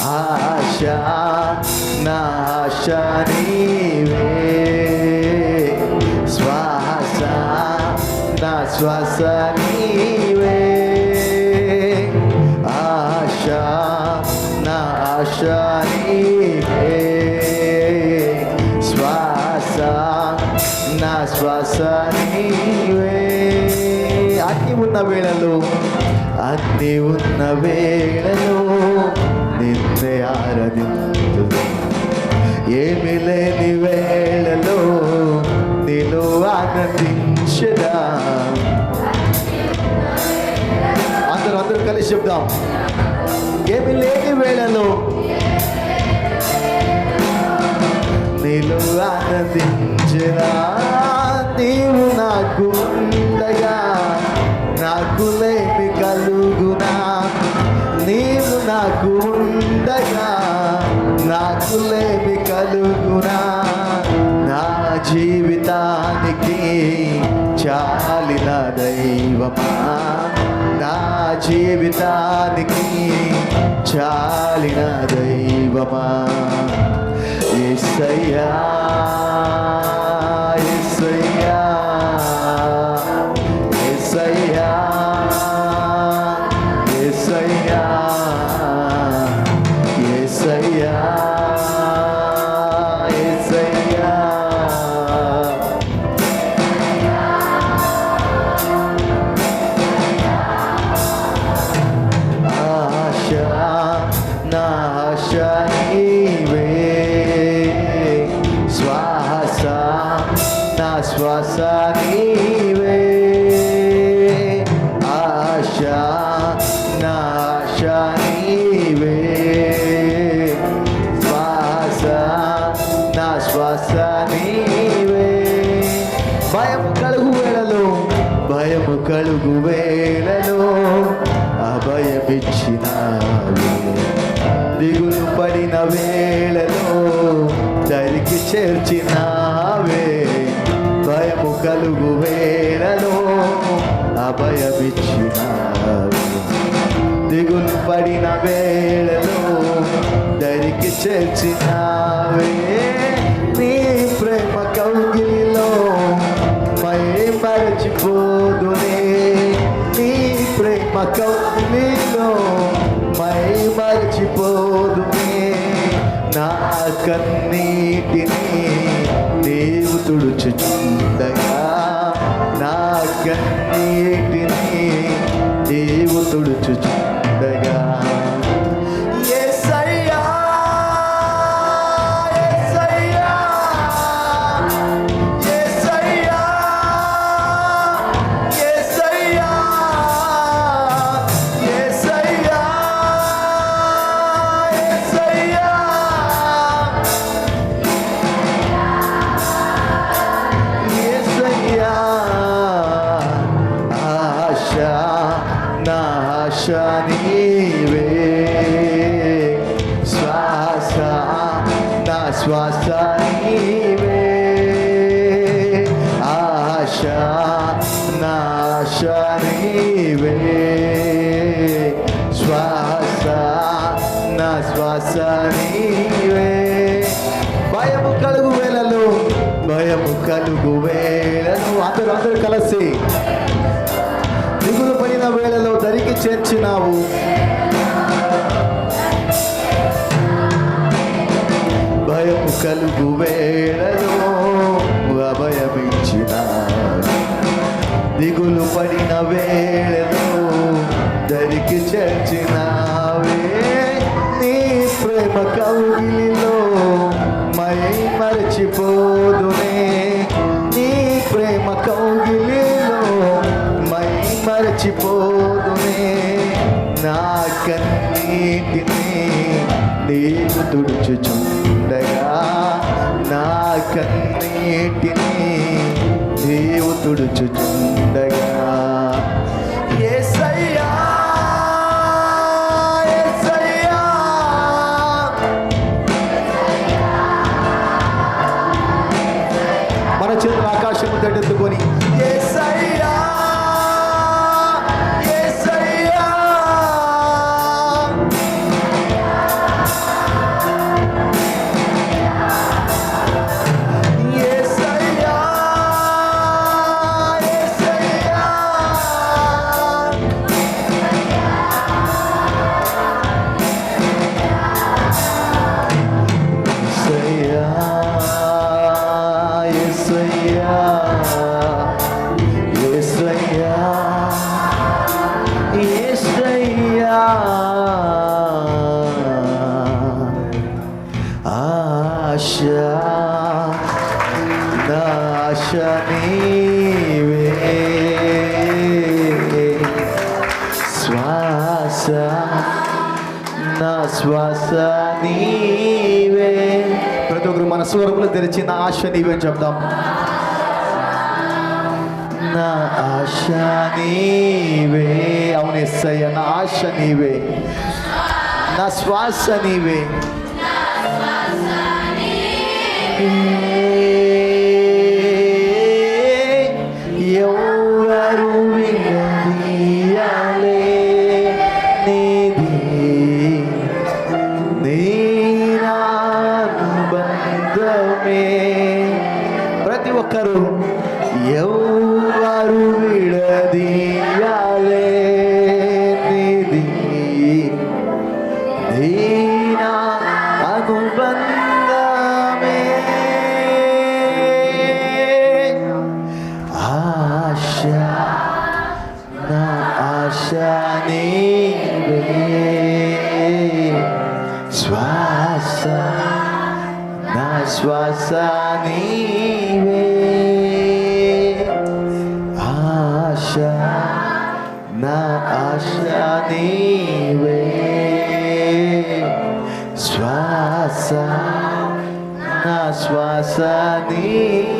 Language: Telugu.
ఆశ నాశ నీవే శ్వాస నా శ్వాస నీవే. ఆశ నాశ నీవే శ్వాస నా శ్వాస నీవే. అన్ని ఉన్న వేళలో అన్ని ఉన్న వేళలో నిన్నే ఆరాధించు ఏమి లేని వేళలో నేను ఆనందించదా? అందరూ అందరూ కలిసి చెప్దాం. ఏమి లేని వేళలో నేను ఆనందించరా నాకు లేమి కలుగునా? నా జీవితానికి చాలిన దైవమా? నా జీవితానికి చాలిన దైవమా? ఎస్సయ్యా దిగులు పడిన వేళలో దరికి చేర్చినావే భయము కలుగు వేళలో అభయమిచ్చినావే. దిగులు పడిన వేళలో దరికి చేర్చినావే నీ ప్రేమ కౌగిలిలో మై మరచిపోదునే నీ ప్రేమ కౌగిలిలో మై మరచిపోదునే నా కన్నీటిని నీవు తుడుచుచుండగా నా కన్నీ భయము వేళను అందరూ అందరూ కలిసి దిగులు పడిన వేళలో దరికి చేర్చినావు. భయము కలుగు వేళలో అభయమించిన దిగులు పడిన వేళలో దరికి చేర్చినావే. నీ ప్రేమ కౌగిలిలో నీకు తుడుచుచుండగా నా కన్నీటిని నీవు తుడుచుచుండగా శ్వాస నీవే. ప్రతి ఒక్కరు మన స్వరములు తెరిచి నా ఆశ నీవే అని చెప్దాం. నా ఆశ నీవే. అవును ఎస్సయ్య నా ఆశ నీవే. నా శ్వాస నీవే. నీనానుబంధమే ప్రతి ఒక్కరు ఎవరు విడదీయాలే. నిధి దీనా అనుబంధమే. ఆశ నా ఆశ నీవే. శ్వాస నా శ్వాస నీవే ఆశ నా ఆశ నీవే శ్వాస నా శ్వాస నీవే